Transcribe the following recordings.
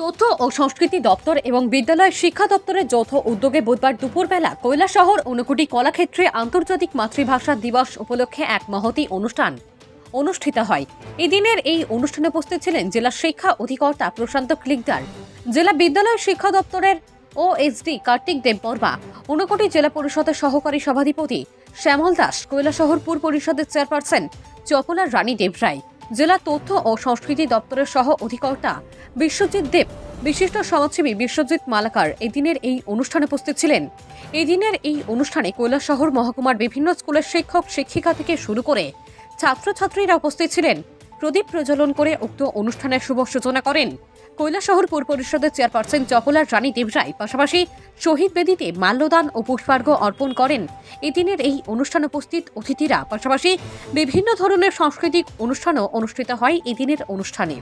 তথ্য ও সংস্কৃতি দপ্তর এবং বিদ্যালয় শিক্ষা দপ্তরের যৌথ উদ্যোগে বুধবার দুপুরবেলা কৈলাসহর ঊনকোটি কলাক্ষেত্রে আন্তর্জাতিক মাতৃভাষা দিবস উপলক্ষে এক মহতি অনুষ্ঠান অনুষ্ঠিত হয়। এদিনের এই অনুষ্ঠানে উপস্থিত ছিলেন জেলা শিক্ষা অধিকর্তা প্রশান্ত ক্লিকদার, জেলা বিদ্যালয় শিক্ষা দপ্তরের ওএসডি কার্তিক দেববর্মা ঊনকোটি জেলা পরিষদের সহকারী সভাধিপতি শ্যামল দাস, কৈলাসহর পুর পরিষদের চেয়ারপারসন চপলার রানী দেবরায়, জেলা তথ্য ও সংস্কৃতি দপ্তরের সহ অধিকর্তা বিশ্বজিৎ দেব। বিশিষ্ট সমাজসেবী বিশ্বজিৎ মালাকার এদিনের এই অনুষ্ঠানে উপস্থিত ছিলেন। এদিনের এই অনুষ্ঠানে কৈলাসহর মহকুমার বিভিন্ন স্কুলের শিক্ষক, শিক্ষিকা থেকে শুরু করে ছাত্রছাত্রীরা উপস্থিত ছিলেন। প্রদীপ প্রজ্বলন করে উক্ত অনুষ্ঠানের শুভ সূচনা করেন। কৈলাসহর পুর পরিষদের চেয়ারপারসন জপলার রানী দেবরায় পাশাপাশি শহীদ বেদিতে মাল্যদান ও পুষ্পার্ঘ অর্পণ করেন। এদিনের এই অনুষ্ঠান উপস্থিত অতিথিরা পাশাপাশি বিভিন্ন ধরনের সাংস্কৃতিক অনুষ্ঠানও অনুষ্ঠিত হয় এদিনের অনুষ্ঠানে।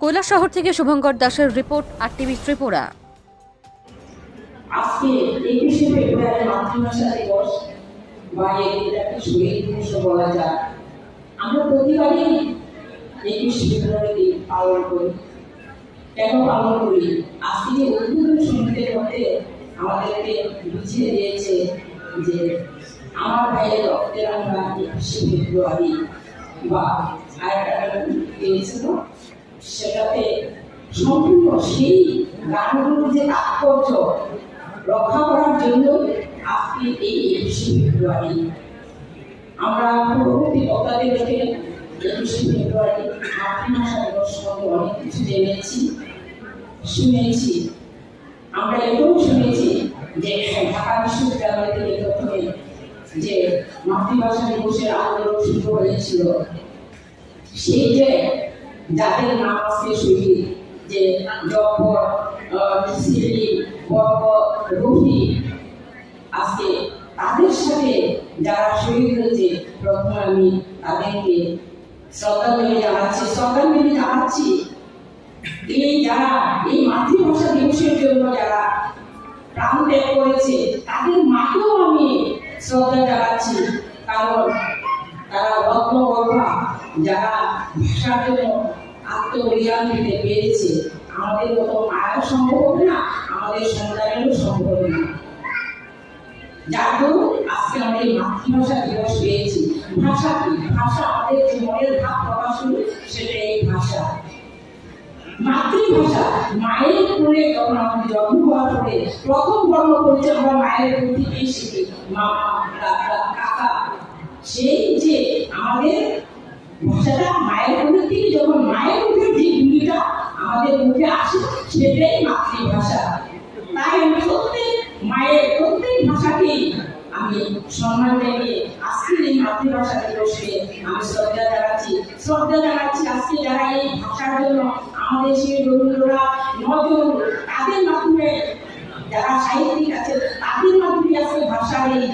কৈলাসহর থেকে শুভঙ্কর দাসের রিপোর্ট আর টিভি ত্রিপুরা। আজকে একুশে ফেব্রুয়ারি মাতৃভাষা দিবস। বা শহীদ দিবসও বলা যায়। আমরা প্রতিবারই একুশে ফেব্রুয়ারি পালন করি। কেন পালন করি? আজকে উদ্বোধন সঙ্গীতের মধ্যে আমাদেরকে বুঝিয়ে দিয়েছে যে আমার ভাইয়ের রক্তের আমরা একুশে ফেব্রুয়ারি বা পেয়েছিল, সেটাতে সম্পূর্ণ সেই গানগুলোর যে তাৎপর্য রক্ষা করার জন্য আজকে এই একুশে ফেব্রুয়ারি আমরা পূর্ববর্তী বক্তাদেরকে একুশে ফেব্রুয়ারি মাতৃভাষা দিবস সম্বন্ধে অনেক কিছু জেনেছি শুনেছি আমরা এটাও শুনেছি যে ঢাকা বিশ্ববিদ্যালয় থেকে প্রথমে যে মাতৃভাষা দিবসের আন্দোলন শুরু হয়েছিল সেই যে যাদের নাম আছে শহীদ যে জব্বর সিলি বর্ব রফি আজকে তাদের সাথে যারা শহীদ হয়েছে, প্রথমে আমি তাদেরকে শ্রদ্ধাঞ্জলি জানাচ্ছি শ্রদ্ধাঞ্জলি জানাচ্ছি এই যারা এই মাতৃভাষা দিবসের জন্য যারা প্রাণ ত্যাগ করেছে, তাদের মাকেও আমি শ্রদ্ধা জানাচ্ছি। কারণ তারা রত্নগর্ভা যারা ভাষার জন্য আত্মবলিদান দিতে পেরেছে, আমাদের মতো মায়ের সম্ভব না, আমাদের সন্তানেরও সম্ভব না। যার আজকে এই মাতৃভাষা দিবস পেয়েছি। ভাষা কি? ভাষা আমাদের যে মনের ভাব প্রকাশ হলো সেটা এই ভাষা। মাতৃভাষা, মায়ের কোলে যখন আমাদের জন্ম হওয়ার পরে প্রথম কর্ম পরিচয় আমরা মায়ের প্রতি শিখি। মামা দাদা, কাকা। সেই যে আমাদের ভাষাটা মায়ের মুখের থেকে যখন মায়ের মুখের যে ভূমিকা আমাদের মুখে আসে, সেটাই মাতৃভাষা। তাই প্রত্যেক মায়ের প্রত্যেক ভাষাকেই আমি সম্মান জানিয়ে আজকের এই মাতৃভাষা দিবসে আমি শ্রদ্ধা জানাচ্ছি। শ্রদ্ধা জানাচ্ছি আজকে যারা এই ভাষার জন্য আমাদের সেই রবীন্দ্রনাথ নজরুল, তাদের মাধ্যমে যারা সাহিত্যিক আছে, তাদের মাধ্যমে আজকে ভাষার এই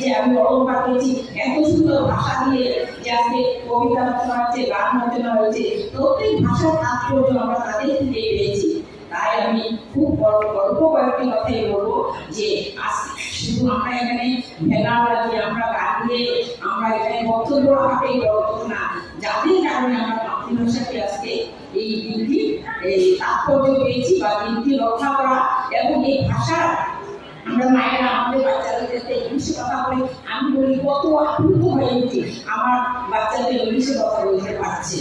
যে আমি অলঙ্কার পেয়েছি এত সুন্দর ভাষা দিয়ে যে আজকে কবিতা রচনা হয়েছে গান রচনা হয়েছে প্রত্যেক ভাষার তাৎপর্য আমরা তাদের থেকে পেয়েছি। তাই আমি খুব বড় কয়েকটি কথাই বলব যে শুধু আমরা এখানে ভেলা লাগিয়ে আমরা গান গিয়ে আমরা এখানে বক্তব্য রাখাটাই বড় না যাদের কারণে আমরা মাতৃভাষাকে আজকে এই দিনটি, এই তাৎপর্য পেয়েছি বা দিনটি রক্ষা করা এবং এই ভাষা আমরা মায়েরা, আমাদের বাচ্চাদের সাথে ইংলিশে কথা বলি, আমি বলি কত আপ্লুত হয়ে উঠি আমার বাচ্চাদের ইংলিশে কথা বলতে পারছে।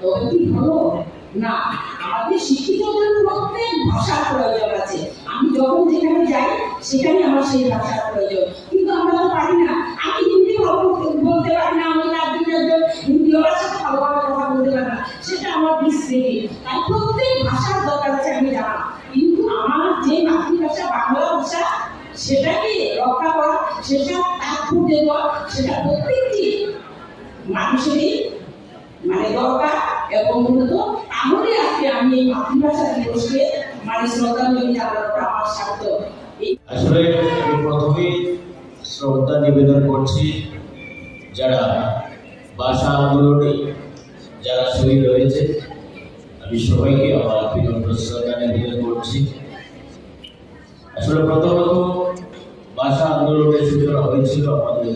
তবে কি হলো? না আমাদের শিক্ষিতদের প্রত্যেক ভাষার প্রয়োজন আছে। আমি যখন যেখানে যাই, সেখানে আমার সেই ভাষার প্রয়োজন। কিন্তু আমরা তো পারি না। আমি হিন্দি বলতে পারি না আমি জন্য একজন হিন্দি ওর সাথে ভালোভাবে কথা বলতে পারি না। সেটা আমার বিশ্রেণী তাই প্রত্যেক ভাষার দরকার আছে, আমি জানা। কিন্তু আমার যে মাতৃভাষা, বাংলা ভাষা, সেটাকে রক্ষা করা, সেটা তাৎপর্য দেওয়া সেটা প্রত্যেকটি মানুষেরই মানে দরকার এবং মূলত তাহলে আজকে আমি মাতৃভাষা দিবসকে মানে শ্রদ্ধাঞ্জলি জানানোটা আমার স্বার্থ আসলে আমি প্রথমেই শ্রদ্ধা নিবেদন করছি যারা ভাষা আন্দোলনে যারা শহীদ হয়েছে, আমি সবাইকে আমার বিনম্র শ্রদ্ধা নিবেদন করছি। আসলে প্রথমত ভাষা আন্দোলনের সূচনা হয়েছিল আমাদের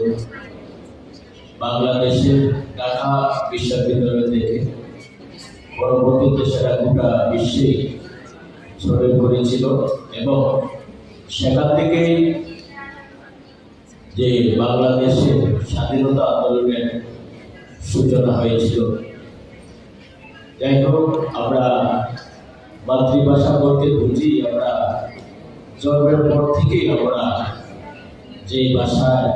বাংলাদেশের ঢাকা বিশ্ববিদ্যালয় থেকে পরবর্তীতে সেটা গোটা বিশ্বে ছড়িয়ে পড়েছিল এবং সেখান থেকেই যে বাংলাদেশের স্বাধীনতা আন্দোলনের সূচনা হয়েছিল। যাই হোক আমরা মাতৃভাষা বলতে বুঝি, আমরা জন্মের পর থেকেই আমরা যে ভাষায়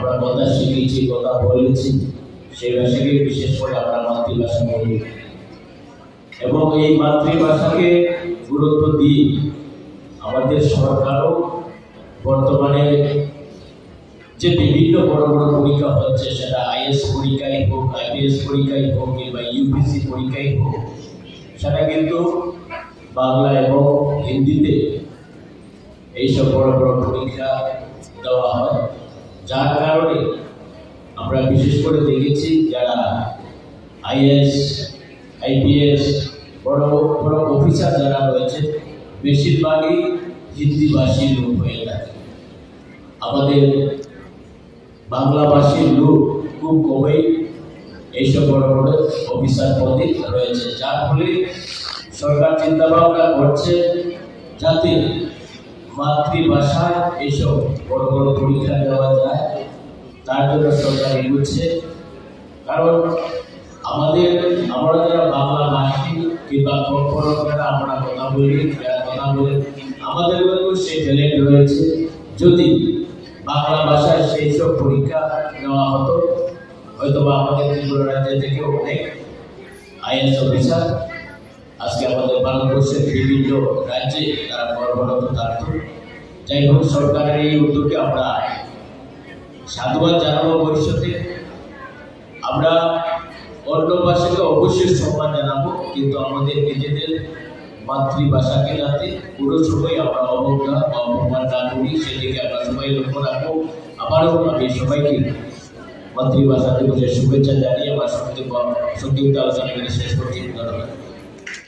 আমরা কথা শিখেছি, কথা বলেছি। সেই ভাষাকে বিশেষ করে আমরা মাতৃভাষা বলি। এবং এই মাতৃভাষাকে গুরুত্ব দিয়ে আমাদের সরকারও বর্তমানে যে বিভিন্ন বড় বড় পরীক্ষা হচ্ছে, সেটা আইএস পরীক্ষাই হোক, আইপিএস পরীক্ষাই হোক, কিংবা ইউপিসি পরীক্ষাই হোক, সেটা কিন্তু বাংলা এবং হিন্দিতে এইসব বড় বড় পরীক্ষা দেওয়া হয়। যার বিশেষ করে দেখেছি যারা আইএস, আইপিএস, বড় বড় অফিসার যারা রয়েছে, বেশিরভাগই হিন্দিভাষী লোক হয়ে থাকে। আমাদের বাংলাভাষীর লোক খুব কমই এইসব বড় বড় অফিসার পদে রয়েছে। যার ফলে সরকার চিন্তা ভাবনা করছে যাতে মাতৃভাষায় এইসব বড় বড় পরীক্ষা দেওয়া যায়। তার জন্য সরকার এগোচ্ছে কারণ আমাদের, আমরা যারা বাংলা ভাষী কিংবা কখনো আমরা কথা বলি কথা বলি, আমাদের মধ্যেও সেই ট্যালেন্ট রয়েছে। যদি বাংলা ভাষায় সেই সব পরীক্ষা নেওয়া হতো হয়তো বা আমাদের ত্রিপুরা রাজ্য থেকে অনেক আইএস অফিসার আজকে আমাদের ভারতবর্ষের বিভিন্ন রাজ্যে তারা কর্মরত থাকত। যাই হোক, সরকারের এই উদ্যোগে আমরা সাধুবাদ জানাব ভবিষ্যতে। আমরা অন্য ভাষাকে অবশ্যই সম্মান জানাব, কিন্তু আমাদের নিজেদের মাতৃভাষাকে যাতে পুরো সময় আমরা অবজ্ঞা বা অপমান না করি, সেদিকে আমরা সবাই লক্ষ্য রাখব। আবারও আমি সবাইকে মাতৃভাষা দিবসের শুভেচ্ছা জানিয়ে আমার সত্যি সত্যি আলোচনা শেষ করছি। ধন্যবাদ।